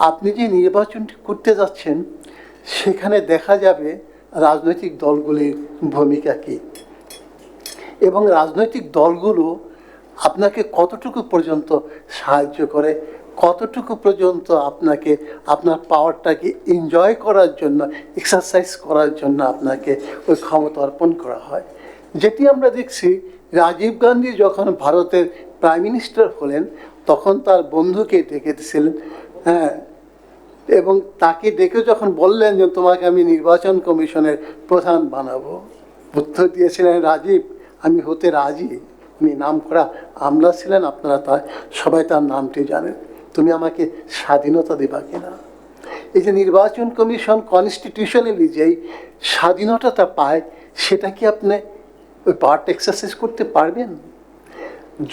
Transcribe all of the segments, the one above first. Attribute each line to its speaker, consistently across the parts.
Speaker 1: আপনি যে নির্বাচনটি করতে যাচ্ছেন, সেখানে দেখা যাবে রাজনৈতিক দলগুলির ভূমিকা কী। এবং রাজনৈতিক দলগুলো আপনাকে কতটুকু পর্যন্ত সাহায্য করে, কতটুকু পর্যন্ত আপনাকে, আপনার পাওয়ারটাকে এনজয় করার জন্য এক্সারসাইজ করার জন্য আপনাকে ওই ক্ষমতা অর্পণ করা হয়। যেটি আমরা দেখছি, রাজীব গান্ধী যখন ভারতের প্রাইম মিনিস্টার হলেন, তখন তার বন্ধুকে ডেকেছিলেন হ্যাঁ এবং তাকে ডেকে যখন বললেন যে তোমাকে আমি নির্বাচন কমিশনের প্রধান বানাবো, উত্তর দিয়েছিলেন, রাজীব, আমি হতে রাজি। উনি নাম করা আমলা ছিলেন, আপনারা তার, সবাই তার নামটি জানেন। তুমি আমাকে স্বাধীনতা দেবা কিনা? এই যে নির্বাচন কমিশন কনস্টিটিউশনালি যেই স্বাধীনতাটা পায়, সেটা কি আপনি ওই পার্ট এক্সারসাইজ করতে পারবেন?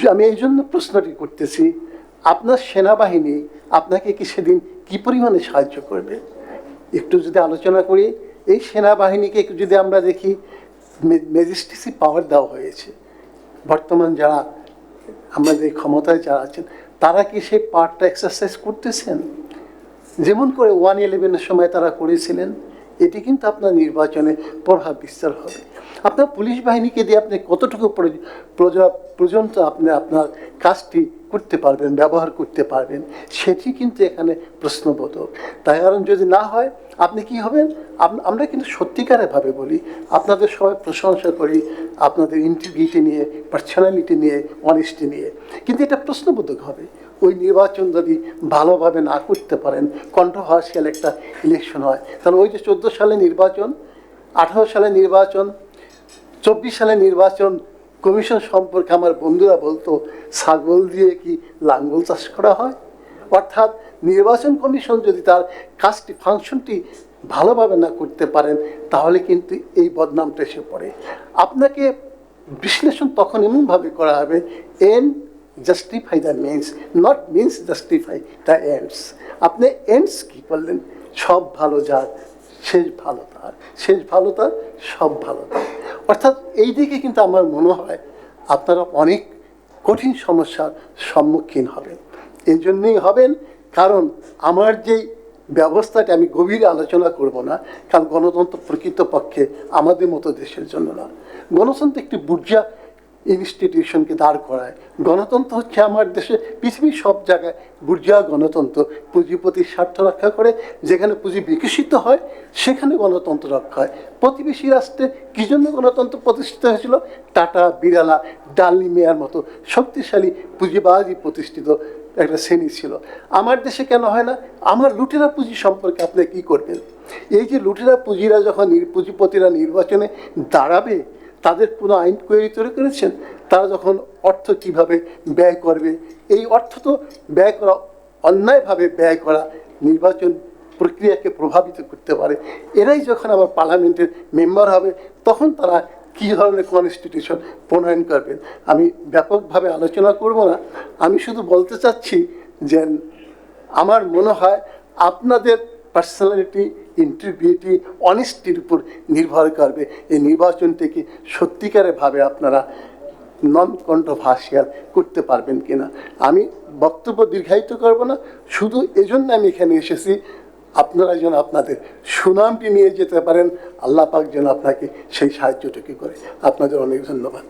Speaker 1: আমি এই জন্য প্রশ্নটি করতেছি আপনার সেনাবাহিনী আপনাকে কি সেদিন কি পরিমাণে সাহায্য করবে? একটু যদি আলোচনা করি, এই সেনাবাহিনীকে যদি আমরা দেখি ম্যাজিস্ট্রেসি পাওয়ার দেওয়া হয়েছে। বর্তমান যারা আমাদের ক্ষমতায় যারা আছেন, তারা কি সেই পাওয়ারটা এক্সারসাইজ করতেছেন? যেমন করে ওয়ান ইলেভেনের সময় তারা করেছিলেন, এটি কিন্তু আপনার নির্বাচনে প্রভাব বিস্তার হবে। আপনার পুলিশ বাহিনীকে দিয়ে আপনি কতটুকু পর্যন্ত আপনি আপনার কাজটি করতে পারবেন, ব্যবহার করতে পারবেন, সেটি কিন্তু এখানে প্রশ্নবোধক। তাই কারণ যদি না হয়, আপনি কি হবেন? আমরা কিন্তু সত্যিকারেরভাবে বলি, আপনাদের সবাই প্রশংসা করি, আপনাদের ইন্টিগ্রিটি নিয়ে পার্সোনালিটি নিয়ে অনেস্টি নিয়ে। কিন্তু এটা প্রশ্নবোধক হবে। ওই নির্বাচন যদি ভালোভাবে না করতে পারেন কন্ট্রোভার্সিয়াল একটা ইলেকশন হয়, তাহলে ওই যে চোদ্দ সালে নির্বাচন, আঠারো সালে নির্বাচন, চব্বিশ সালে নির্বাচন কমিশন সম্পর্কে আমার বন্ধুরা বলতো, ছাগল দিয়ে কি লাঙ্গল চাষ করা হয়? অর্থাৎ নির্বাচন কমিশন যদি তার কাজটি, ফাংশনটি ভালোভাবে না করতে পারেন, তাহলে কিন্তু এই বদনামটা এসে পড়ে। আপনাকে বিশ্লেষণ তখন এমনভাবে করা হবে end justify the means not means justify the ends আপনি এন্ডস কী করলেন সব ভালো যার, শেষ ভালো তার, শেষ ভালো তার, সব ভালো তার। অর্থাৎ এই দিকে কিন্তু আমার মনে হয় আপনারা অনেক কঠিন সমস্যার সম্মুখীন হবেন। এই জন্যই হবেন, কারণ আমার যেই ব্যবস্থাটা আমি গভীরে আলোচনা করব না, কারণ গণতন্ত্র প্রকৃতপক্ষে আমাদের মতো দেশের জন্য না। গণতন্ত্র একটি বুর্জা ইনস্টিটিউশনকে দাঁড় করায়। গণতন্ত্র হচ্ছে আমার দেশে পৃথিবীর সব জায়গায় বুর্জা গণতন্ত্র। পুঁজিপতির স্বার্থ রক্ষা করে যেখানে পুঁজি বিকশিত হয়, সেখানে গণতন্ত্র রক্ষা হয়। প্রতিবেশী রাষ্ট্রে কী জন্য গণতন্ত্র প্রতিষ্ঠিত হয়েছিল? টাটা, বিড়ালা, ডালনি মেয়ার মতো শক্তিশালী পুঁজিবাদী প্রতিষ্ঠিত একটা শ্রেণি ছিল। আমার দেশে কেন হয় না? আমার লুটেরা পুঁজি সম্পর্কে আপনি কি করবেন? এই যে লুটেরা পুঁজিরা যখন পুঁজিপতিরা নির্বাচনে দাঁড়াবে তাদের কোনো আইন তৈরি তৈরি করেছেন তারা যখন অর্থ কীভাবে ব্যয় করবে? এই অর্থ তো ব্যয় করা, অন্যায়ভাবে ব্যয় করা নির্বাচন প্রক্রিয়াকে প্রভাবিত করতে পারে। এরাই যখন আবার পার্লামেন্টের মেম্বার হবে, তখন তারা কী ধরনের কনস্টিটিউশন প্রণয়ন করবেন? আমি ব্যাপকভাবে আলোচনা করব না। আমি শুধু বলতে চাচ্ছি যে আমার মনে হয় আপনাদের পার্সোনালিটি ইন্টিগ্রিটি অনেস্টির উপর নির্ভর করবে। এই নির্বাচনটিকে সত্যিকারেরভাবে আপনারা নন কন্ট্রোভার্সিয়াল করতে পারবেন কিনা। আমি বক্তব্য দীর্ঘায়িত করব না, শুধু এজন্য আমি এখানে এসেছি। আপনারা যেন আপনাদের সুনামটি নিয়ে যেতে পারেন। আল্লাহ পাক যেন আপনাকে সেই সাহায্যটুকু করে। আপনাদের অনেক ধন্যবাদ।